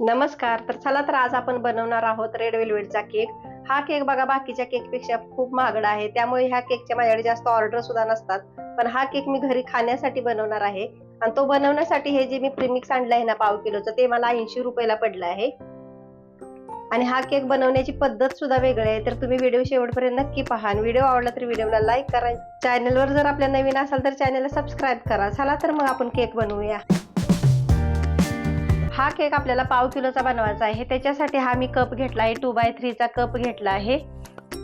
नमस्कार तर चला तर आज आपण बनवणार आहोत रेड वेलवेटचा केक हा केक बघा बाकीच्या केकपेक्षा खूप महागडा आहे. त्यामुळे ह्या केकच्या माझ्याकडे जास्त ऑर्डर सुद्धा नसतात. पण हा केक मी घरी खाण्यासाठी बनवणार आहे. आणि तो बनवण्यासाठी हे जे मी प्रिमिक्स आणलं आहे ना पाव किलोचं ते मला ऐंशी रुपयाला पडलं आहे. आणि हा केक बनवण्याची पद्धत सुद्धा वेगळी आहे. तर तुम्ही व्हिडिओ शेवटपर्यंत नक्की पहा. आणि व्हिडिओ आवडला तर व्हिडिओला लाईक करा. चॅनलवर जर आपल्या नवीन असाल तर चॅनलला सबस्क्राईब करा. चला तर मग आपण केक बनवूया. हा केक आपल्याला पाव किलोचा बनवायचा आहे. त्याच्यासाठी हा मी कप घेतला आहे. टू बाय थ्रीचा कप घेतला आहे.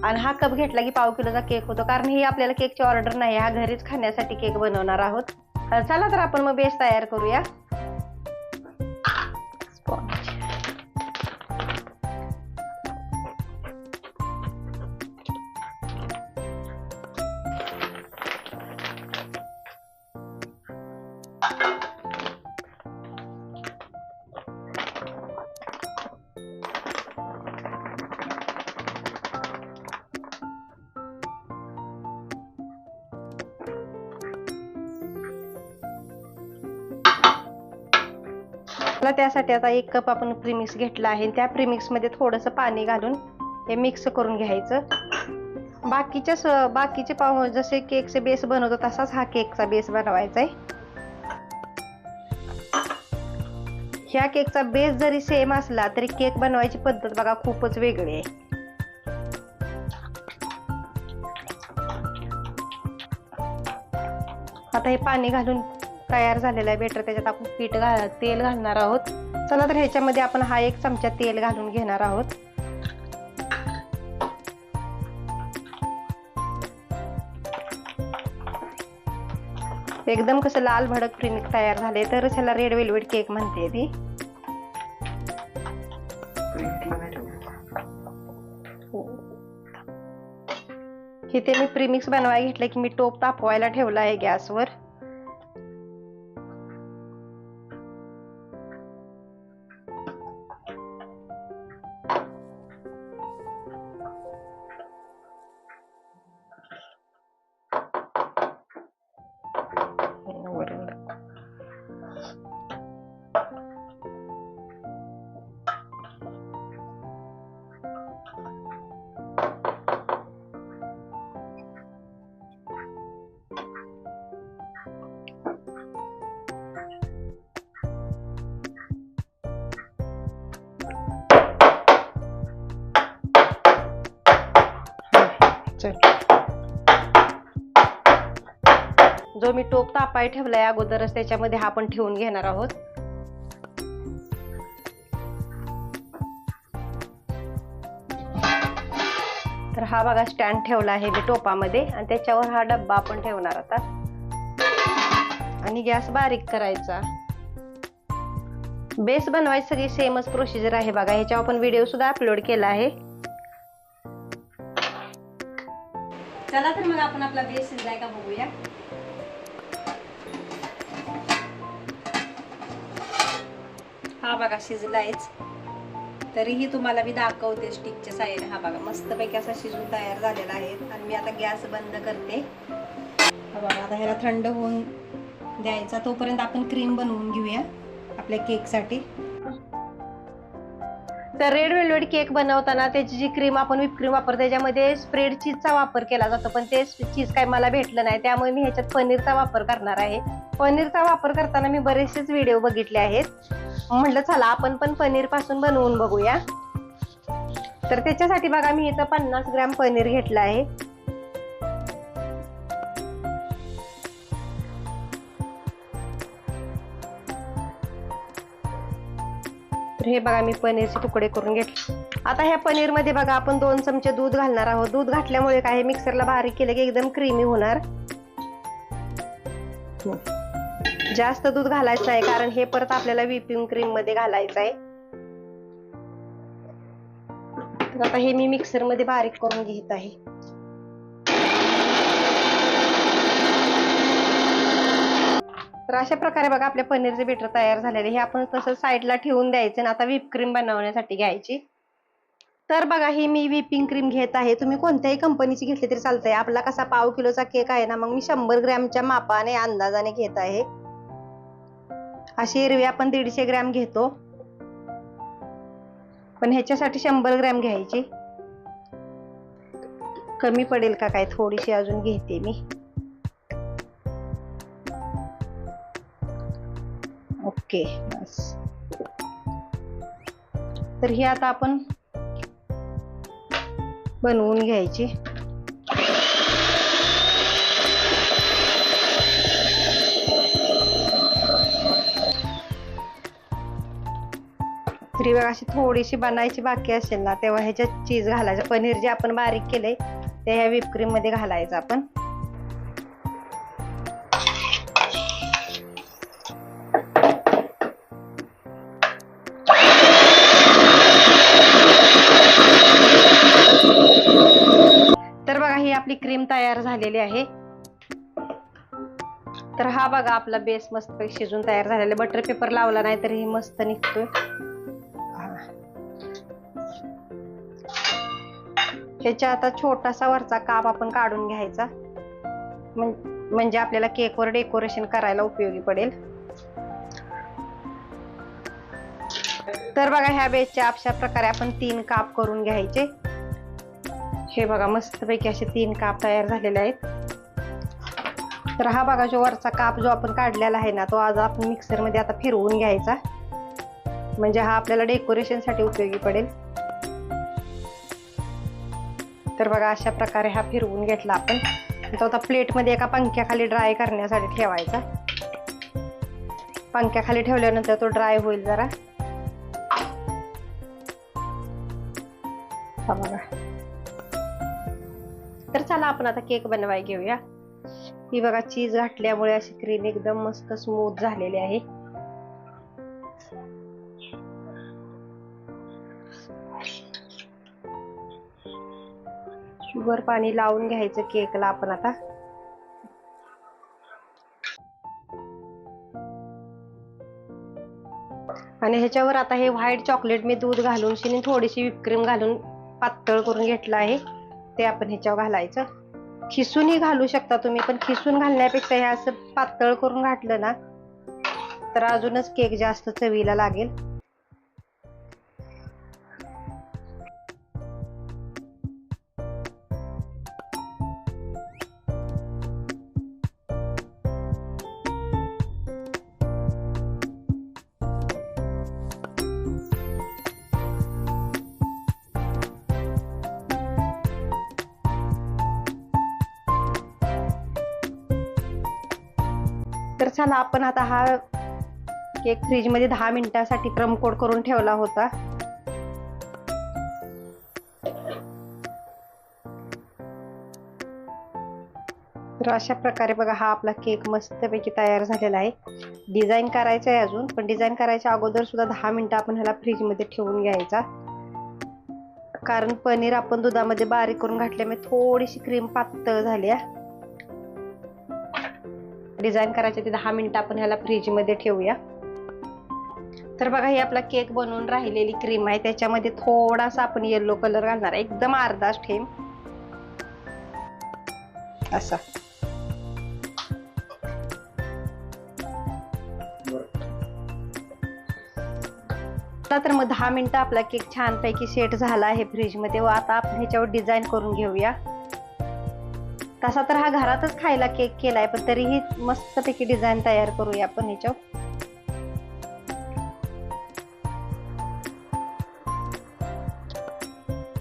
आणि हा कप घेतला की पाव किलोचा केक होतो. कारण ही आपल्याला केकची ऑर्डर नाही. हा घरीच खाण्यासाठी केक बनवणार आहोत. तर चला तर आपण मग बेस तयार करूया. मला त्यासाठी आता एक कप आपण प्रीमिक्स घेतला आहे. त्या प्रिमिक्समध्ये थोडंसं पाणी घालून हे मिक्स करून घ्यायचं. बाकीच्या स- बाकीचे पाव जसे केकचे बेस बनवतो तसाच हा केकचा बेस बनवायचा आहे. ह्या केकचा बेस जरी सेम असला तरी केक बनवायची पद्धत बघा खूपच वेगळी आहे. आता हे पाणी घालून तयार झालेलं आहे. बेटर त्याच्यात आपण पीठ घाल तेल घालणार आहोत. चला तर ह्याच्यामध्ये आपण हा एक चमचा तेल घालून घेणार आहोत. एकदम कसं लाल भडक प्रिमिक तयार झाले तरच ह्याला रेड वेल्वेट केक म्हणते ती. इथे मी प्रिमिक्स बनवायला घेतलं की मी टोप तापवायला ठेवला आहे गॅसवर. जो मी टोप तापाय ठेवलाय अगोदरच त्याच्यामध्ये हा पण ठेवून घेणार आहोत. तर हा बघा स्टँड ठेवला आहे मी टोपामध्ये आणि त्याच्यावर हा डब्बा आपण ठेवणार आता. आणि गॅस बारीक करायचा. बेस बनवायची सगळी सेमच प्रोसिजर आहे बघा ह्याच्यावर आपण व्हिडिओ सुद्धा अपलोड केला आहे. चला तर मग आपण आपला बेस शिजलाय का बघूया. हा बघा शिजलायच तरीही तुम्हाला मी दाखवते स्टिकच्या साईड हा बघा मस्तपैकी असा शिजून तयार झालेला आहे. आणि मी आता गॅस बंद करते. हा बघा आता ह्याला थंड होऊन द्यायचा. तोपर्यंत आपण क्रीम बनवून घेऊया आपल्या केकसाठी. तर रेड वेल्वेट केक बनवताना त्याची जी क्रीम आपण विप क्रीम वापरतो त्याच्यामध्ये स्प्रेड चीजचा वापर केला जातो. पण ते चीज काय मला भेटलं नाही त्यामुळे मी ह्याच्यात पनीरचा वापर करणार आहे. पनीरचा वापर करताना मी बरेचसेच व्हिडिओ बघितले आहेत. म्हटलं चला आपण पण पनीरपासून बनवून बघूया. तर त्याच्यासाठी बघा मी इथं पन्नास ग्रॅम पनीर घेतलं आहे. तर हे बघा मी पनीरचे तुकडे करून घेतले. आता ह्या पनीरमध्ये बघा आपण दोन चमचे दूध घालणार आहोत. दूध घातल्यामुळे काय मिक्सरला बारीक केलं की एकदम क्रीमी होणार. जास्त दूध घालायचं आहे कारण हे परत आपल्याला व्हिपिंग क्रीममध्ये घालायचं आहे. तर आता हे मी मिक्सरमध्ये बारीक करून घेत आहे. तर अशा प्रकारे बघा आपल्या पनीरचे बेटर तयार झालेले हे आपण तसं साईडला ठेवून द्यायचं आणि आता व्हिप क्रीम बनवण्यासाठी घ्यायची. तर बघा ही मी व्हिपिंग क्रीम घेत आहे. तुम्ही कोणत्याही कंपनीची घेतली तरी चालतंय. आपला कसा पाव किलोचा केक आहे ना मग मी शंभर ग्रॅमच्या मापाने अंदाजाने घेत आहे. अशी एरवी आपण दीडशे ग्रॅम घेतो. पण ह्याच्यासाठी शंभर ग्रॅम घ्यायची. कमी पडेल का काय? थोडीशी अजून घेते मी. ओके बस. तर ही आता आपण बनवून घ्यायची. तरी बघा अशी थोडीशी बनायची बाकी असेल ना तेव्हा ह्याच्यात चीज घालायचं. पनीर जे आपण बारीक केलंय ते ह्या whipped मध्ये घालायचं आपण. तर बघा ही आपली क्रीम तयार झालेली आहे. तर हा बघा आपला बेस मस्त शिजून तयार झालेला. बटर पेपर लावला नाही तर ही मस्त निघतोय. ह्याच्या आता छोटासा वरचा काप आपण काढून घ्यायचा. म्हणजे आपल्याला केकवर डेकोरेशन करायला उपयोगी पडेल. तर बघा ह्या बेसच्या अशा प्रकारे आपण तीन काप करून घ्यायचे. हे बघा मस्तपैकी असे तीन काप तयार झालेले आहेत. तर हा बघा जो वरचा काप जो आपण काढलेला आहे ना तो आज आपण मिक्सरमध्ये आता फिरवून घ्यायचा. म्हणजे हा आपल्याला डेकोरेशनसाठी उपयोगी पडेल. तर बघा अशा प्रकारे हा फिरवून घेतला आपण. तो आता प्लेटमध्ये एका पंख्याखाली ड्राय करण्यासाठी ठेवायचा. पंख्याखाली ठेवल्यानंतर तो ड्राय होईल जरा. बघा. तर चला आपण आता केक बनवाय घेऊया. ही बघा चीज घातल्यामुळे अशी क्रीम एकदम मस्त स्मूथ झालेली आहे. वर पाणी लावून घ्यायचं केकला आपण आता. आणि ह्याच्यावर आता हे व्हाईट चॉकलेट मी दूध घालून शिनी थोडीशी विपक्रीम घालून पातळ करून घेतलं आहे. ते आपण ह्याच्यावर घालायचं. खिसूनही घालू शकता तुम्ही पण खिसून घालण्यापेक्षा हे असं पातळ करून घातलं ना तर अजूनच केक जास्त चवीला लागेल. तर चला आपण आता हा केक फ्रीजमध्ये दहा मिनिटासाठी क्रमकोड करून ठेवला होता. तर अशा प्रकारे बघा हा आपला केक मस्तपैकी तयार झालेला आहे. डिझाईन करायचं आहे अजून पण डिझाईन करायच्या अगोदर सुद्धा दहा मिनिटं आपण ह्याला फ्रीजमध्ये ठेवून घ्यायचा. कारण पनीर आपण दुधामध्ये बारीक करून घातल्यामुळे थोडीशी क्रीम पातळ झाली आहे. डिझाईन करायचे ते दहा मिनिटं आपण ह्याला फ्रीजमध्ये ठेवूया. तर बघा ही आपला केक बनवून राहिलेली क्रीम आहे. त्याच्यामध्ये थोडासा आपण येलो कलर घालणार आहे. एकदम अर्धाच ठेम असा. तर मग दहा मिनिटं आपला केक छानपैकी सेट झाला आहे फ्रीजमध्ये. व आता आपण ह्याच्यावर डिझाईन करून घेऊया. तसा तर हा घरातच खायला केक केलाय पण तरीही मस्तपैकी डिझाईन तयार करूया आपण ह्याच्यावर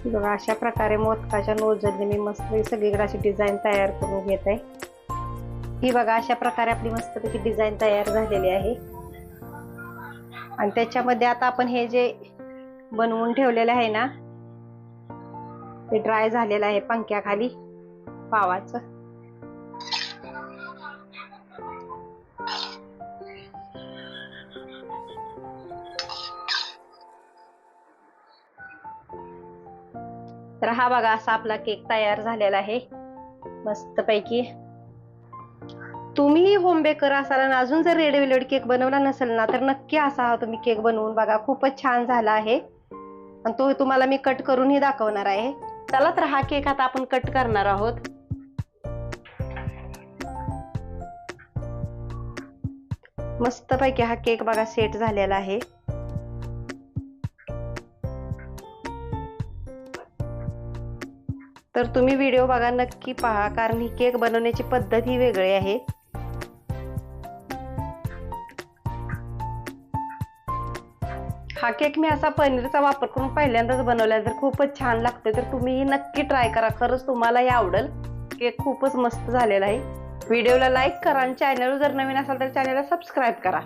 बघा अशा प्रकारे मोदकाच्या नोजलने मी मस्त सगळीकडे अशी डिझाईन तयार करून घेत आहे. ही बघा अशा प्रकारे आपली मस्तपैकी डिझाईन तयार झालेली आहे. आणि त्याच्यामध्ये आता आपण हे जे बनवून ठेवलेलं आहे ना ते ड्राय झालेलं आहे पंख्याखाली. पावाचं. तर हा बघा असा आपला केक तयार झालेला आहे. मस्तपैकी. तुम्ही होम बेकर असाल आणि अजून जर रेड वेल्वेट केक बनवला नसेल ना तर नक्की असा हा तुम्ही केक बनवून बघा. खूपच छान झाला आहे. आणि तो तुम्हाला मी कट करूनही दाखवणार आहे. चला तर हा केक आता आपण कट करणार आहोत. मस्तपैकी हा केक बघा सेट झालेला आहे. तर तुम्ही व्हिडिओ बघा नक्की पहा कारण ही केक बनवण्याची पद्धत ही वेगळी आहे. हा केक मी असा पनीरचा वापर करून पहिल्यांदाच बनवला तर खूपच छान लागतोय तर तुम्ही नक्की ट्राय करा. खरंच तुम्हालाही आवडेल. केक खूपच मस्त झालेला आहे. व्हिडिओला लाईक करा आणि चॅनल जर नवीन असाल तर चॅनलला सबस्क्राईब करा.